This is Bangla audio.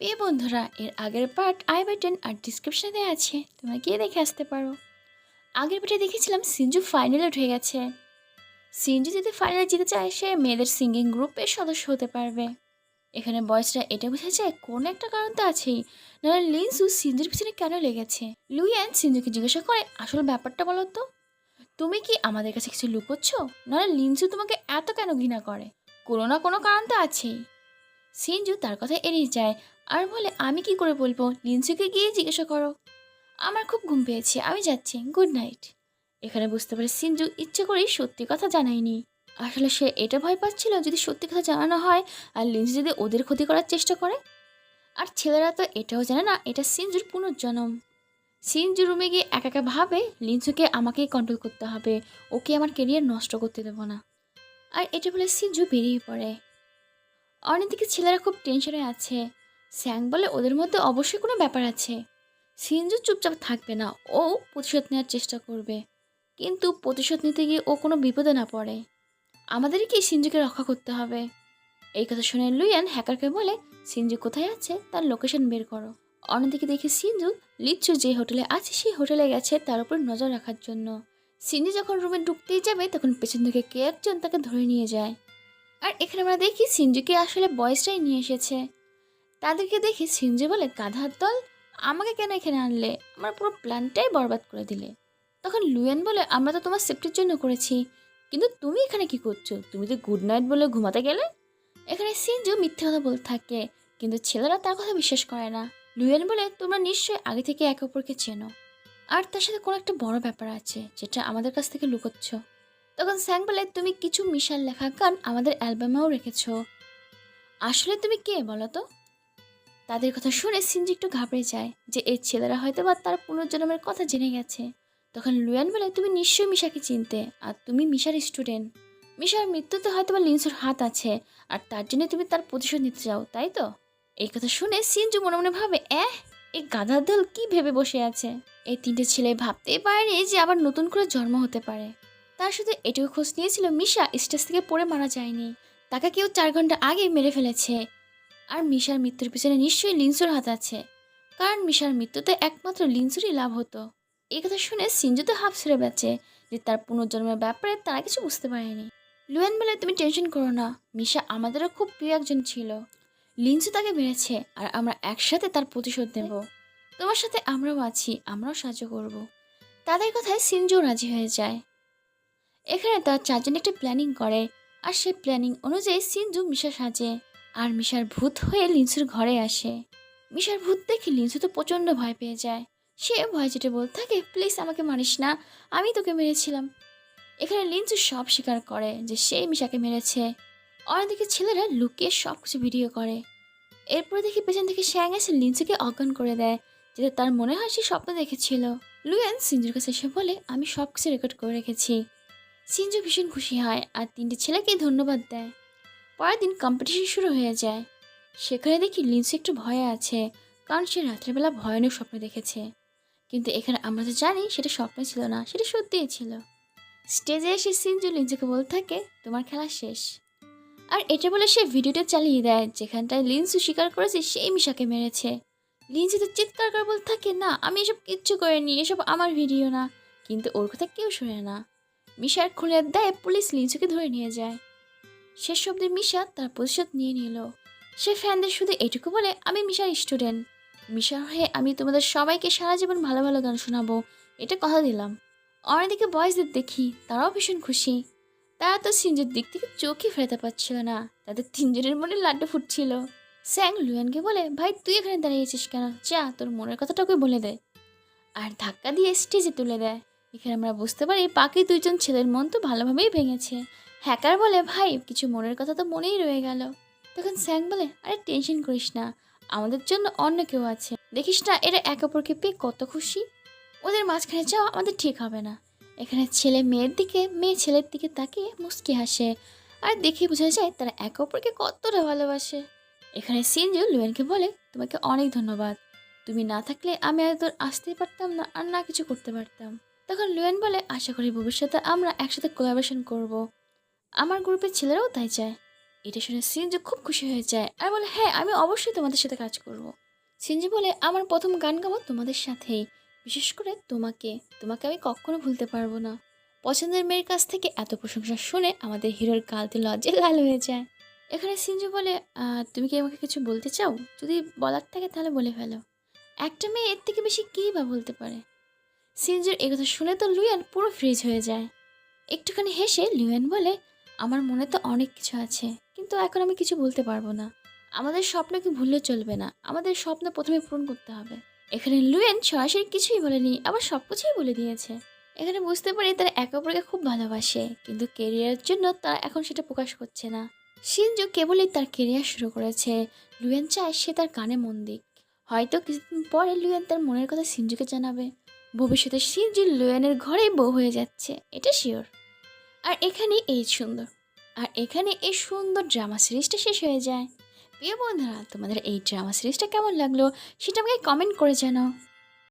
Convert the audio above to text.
পেয়ে বন্ধুরা, এর আগের পার্ট আই বাটন আর ডিসক্রিপশনে দেওয়া আছে, তোমরা গিয়ে দেখে আসতে পারো। আগের পার্টে দেখেছিলাম সিঞ্জু ফাইনালে উঠে গেছে। সিঞ্জু যদি ফাইনালে জিতে চায় সে মেয়েদের সিঙ্গিং গ্রুপের সদস্য হতে পারবে। এখানে বয়সরা এটা বোঝা যায় কোন একটা কারণ তো আছেই, নাহলে লিনসু সিঞ্জুর পিছনে কেন লেগেছে? লুইয়ান সিঞ্জুকে জিজ্ঞাসা করে, আসল ব্যাপারটা বলো তো? তুমি কি আমাদের কাছে কিছু লুকোচ্ছ? নাহলে লিনসু তোমাকে এত কেন ঘৃণা করে? কোনো না কোনো কারণ তো আছেই। সিঞ্জু তার কথা এড়িয়ে যায় আর বলে, আমি কি করে বলব? লিনসুকে গিয়ে জিজ্ঞাসা করো। আমার খুব ঘুম পেয়েছে, আমি যাচ্ছি। Good night. এখানে বুঝতে পারে সিঞ্জু ইচ্ছে করেই সত্যি কথা জানায়নি। আসলে সে এটা ভয় পাচ্ছিল যদি সত্যি কথা জানানো হয় আর লিনসু যদি ওদের ক্ষতি করার চেষ্টা করে। আর ছেলেরা তো এটাও জানে না, এটা সিঞ্জুর পুনর্জন্ম। সিঞ্জু রুমে গিয়ে একা একা ভাবে, লিনসুকে আমাকেই কন্ট্রোল করতে হবে, ওকে আমার কেরিয়ার নষ্ট করতে দেবো না। আর এটা বলে সিঞ্জু বেরিয়ে পড়ে। অন্যদিকে ছেলেরা খুব টেনশনে আছে। স্যাং বলে ওদের মধ্যে অবশ্যই কোনো ব্যাপার আছে। সিঞ্জু চুপচাপ থাকবে না, ও প্রতিশোধ নেওয়ার চেষ্টা করবে। কিন্তু প্রতিশোধ নিতে গিয়ে ও কোনো বিপদে না পড়ে। আমাদেরই কি সিঞ্জুকে রক্ষা করতে হবে? এই কথা শুনে লুইয়ান হ্যাকারকে বলে সিঞ্জু কোথায় আছে? তার লোকেশন বের করো। অন্যদিকে দেখে সিঞ্জু লিচ্ছু যে হোটেলে আছে, সেই হোটেলে গেছে তার উপর নজর রাখার জন্য। সিঞ্জু যখন রুমে ঢুকতেই যাবে, তখন পেছন থেকে কে একজন তাকে ধরে নিয়ে যায়। আর এখানে আমরা দেখি সিঞ্জুকে আসলে বয়সটাই নিয়ে এসেছে। তাদেরকে দেখে সিঞ্জু বলে, গাধার দল, আমাকে কেন এখানে আনলে? আমার পুরো প্ল্যানটাই বরবাদ করে দিলে। তখন লুয়েন বলে, আমরা তো তোমার সেফটির জন্য করেছি, কিন্তু তুমি এখানে কি করছ? তুমি তো গুড নাইট বলে ঘুমাতে গেলে? এখানে সিঞ্জু মিথ্যে কথা বলতে থাকে, কিন্তু ছেলেরা তার কথা বিশ্বাস করে না। লুয়েন বলে, তোমরা নিশ্চয়ই আগে থেকে একে অপরকে চেনো। আর তার সাথে কোনো একটা বড় ব্যাপার আছে, যেটা আমাদের কাছ থেকে লুকোচ্ছ। তখন স্যাং বলে, তুমি কিছু মিশাল লেখা গান আমাদের অ্যালবামেও রেখেছো। আসলে তুমি কে বলো তো? তাদের কথা শুনে সিঞ্জি একটু ঘাবড়ে যায় যে এই ছেলেরা হয়তো বা তার পুনর্জন্মের কথা জেনে গেছে। তখন লুয়ান বলে, তুমি নিশ্চয়ই মিশাকে চিনতে, আর তুমি মিশার স্টুডেন্ট। মিশার মৃত্যুতে হয়তো বা লিন্সুর হাত আছে, আর তার জন্য তুমি তার প্রতিশোধ নিতে চাও, তাই তো? এই কথা শুনে সিঞ্জু মনে মনে ভাবে এহ এই গাধার দল কি ভেবে বসে আছে? এই তিনটে ছেলে ভাবতেই পারেনি যে আবার নতুন করে জন্ম হতে পারে। তার শুধু এটুকু খোঁজ নিয়েছিল, মিশা স্টেজ থেকে পড়ে মারা যায়নি। তাকে কেউ চার ঘণ্টা আগে মেরে ফেলেছে। আর মিশার মৃত্যুর পিছনে নিশ্চয়ই লিনসুর হাত আছে। কারণ মিশার মৃত্যুতে একমাত্র লিনসুরই লাভ হতো। এই কথা শুনে সিঞ্জু তো হাফ ছেড়ে বেঁচে যে তার পুনর্জন্মের ব্যাপারে তারা কিছু বুঝতে পারেনি। লুয়েন বলে, তুমি টেনশন করো না, মিশা আমাদেরও খুব প্রিয় একজন ছিল। লিনসু তাকে মেরেছে আর আমরা একসাথে তার প্রতিশোধ নেব। তোমার সাথে আমরাও আছি, আমরাও সাহায্য করব তাদের কথায় সিঞ্জু রাজি হয়ে যায়। এখানে তার চারজন একটি প্ল্যানিং করে, আর সেই প্ল্যানিং অনুযায়ী সিঞ্জু মিশা সাজে। আর মিশার ভূত হয়ে লিনসুর ঘরে আসে। মিশার ভূত দেখে লিনসু তো প্রচণ্ড ভয় পেয়ে যায়। সে ভয় চেটে বলতে থাকে, প্লিজ আমাকে মারিস না, আমি তোকে মেরেছিলাম। এখানে লিনসু সব স্বীকার করে যে সে মিশাকে মেরেছে। অন্যদিকে ছেলেরা লুকিয়ে সব কিছু ভিডিও করে। এরপরে দেখি পেছন থেকে শ্যাং এসে লিনসুকে অজ্ঞান করে দেয়, যেটা তার মনে হয় সে স্বপ্ন দেখেছিল। লুয়েন সিঞ্জুর কাছে এসে বলে, আমি সব কিছু রেকর্ড করে রেখেছি। সিঞ্জু ভীষণ খুশি হয় আর তিনটে ছেলেকে ধন্যবাদ দেয়। পরের দিন কম্পিটিশন শুরু হয়ে যায়। সেখানে দেখি লিন্সু একটু ভয়ে আছে, কারণ সে রাত্রেবেলা ভয়ানক স্বপ্ন দেখেছে। কিন্তু এখানে আমরা তো জানি সেটা স্বপ্ন ছিল না, সেটা সত্যিই ছিল। স্টেজে এসে সিনজু লিনসুকে বলতে থাকে, তোমার খেলা শেষ। আর এটা বলে সে ভিডিওটা চালিয়ে দেয়, যেখানটায় লিনসু স্বীকার করেছে সেই মিশাকে মেরেছে। লিনসু তো চিৎকার করে বলতে থাকে, না, আমি এসব কিচ্ছু করিনি, এসব আমার ভিডিও না। কিন্তু ওর কথা কেউ শোনে না। মিশার খুলে দেয় পুলিশ লিনসুকে ধরে নিয়ে যায়। শেষ অব্দি মিশা তার প্রতিশোধ নিয়ে নিল। সে ফ্যানদের শুধু এটুকু বলে, আমি মিশার স্টুডেন্ট মিশার হয়ে আমি তোমাদের সবাইকে সারা জীবন ভালো ভালো গান শোনাবো। এটা কথা দিলাম। অন্যদিকে বয়েজদের দেখি তারাও ভীষণ খুশি। তারা তো সিঞ্জুর দিক থেকে চোখই ফেরাতে পারছিল না। তাদের তিনজনের মনে লাড্ডু ফুটছিল। স্যাং লুয়ানকে বলে, ভাই, তুই এখানে দাঁড়িয়েছিস কেন? যা, তোর মনের কথাটা ওকে বলে দে। আর ধাক্কা দিয়ে স্টেজে তুলে দেয়। এখানে আমরা বুঝতে পারি বাকি দুইজন ছেলের মন তো ভালোভাবেই ভেঙেছে। হ্যাকার বলে, ভাই, কিছু মনের কথা তো মনেই রয়ে গেল। তখন স্যাং বলে, আরে, টেনশন করিস না, আমাদের জন্য অন্য কেউ আছে। দেখিস না, এরা এক অপরকে পেয়ে কত খুশি। ওদের মাঝখানে যাওয়া আমাদের ঠিক হবে না। এখানে ছেলে মেয়ের দিকে, মেয়ে ছেলের দিকে তাকিয়ে মুস্কি হাসে। আর দেখে বোঝা যায়, তারা এক অপরকে কতটা ভালোবাসে। এখানে সিনজু লুয়েনকে বলে, তোমাকে অনেক ধন্যবাদ। তুমি না থাকলে আমি আর তোর আসতেই পারতাম না, আর না কিছু করতে পারতাম। তখন লুয়েন বলে, আশা করি ভবিষ্যতে আমরা একসাথে কোলাবোরেশন করব। আমার গ্রুপের ছেলেরাও তাই চায়। এটা শুনে সিনজু খুব খুশি হয়ে যায় আর বলে হ্যাঁ আমি অবশ্যই তোমাদের সাথে কাজ করব। সিনজু বলে, আমার প্রথম গান গাবো তোমাদের সাথেই। বিশেষ করে তোমাকে। তোমাকে আমি কখনো ভুলতে পারব না। পছন্দের মেয়ের কাছ থেকে এত প্রশংসা শুনে আমাদের হিরোর গালতে লজ্জে লাল হয়ে যায়। এখানে সিনজু বলে তুমি কি আমাকে কিছু বলতে চাও? যদি বলার থাকে তাহলে বলে ফেলো। একটা মেয়ে এর থেকে বেশি কী বা বলতে পারে? সিনজুর কথা শুনে তো লুয়ান পুরো ফ্রিজ হয়ে যায়। একটুখানি হেসে লিওয়ান বলে আমার মনে তো অনেক কিছু আছে, কিন্তু এখন আমি কিছু বলতে পারব না। আমাদের স্বপ্নকে ভুললে চলবে না, আমাদের স্বপ্ন প্রথমে পূরণ করতে হবে। এখানে লুয়েন সরাসরি কিছুই বলেনি, আবার সব কিছুই বলে দিয়েছে। এখানে বুঝতে পারি তারা একে অপরকে খুব ভালোবাসে, কিন্তু কেরিয়ারের জন্য তারা এখন সেটা প্রকাশ করছে না। সিনজু কেবলই তার কেরিয়ার শুরু করেছে, লুয়েন চায় সে তার কানে মন দিক। হয়তো কিছুদিন পরে লুয়েন তার মনের কথা সিনজুকে জানাবে। ভবিষ্যতে সিনজু লুয়েনের ঘরেই বউ হয়ে যাচ্ছে, এটা শিওর আর এখানে এই সুন্দর। আর এখানে এই সুন্দর ড্রামা সিরিজটা শেষ হয়ে যায়। প্রিয় বন্ধুরা, তোমাদের এই ড্রামা সিরিজটা কেমন লাগল সেটা আমাকে কমেন্ট করে জানাও।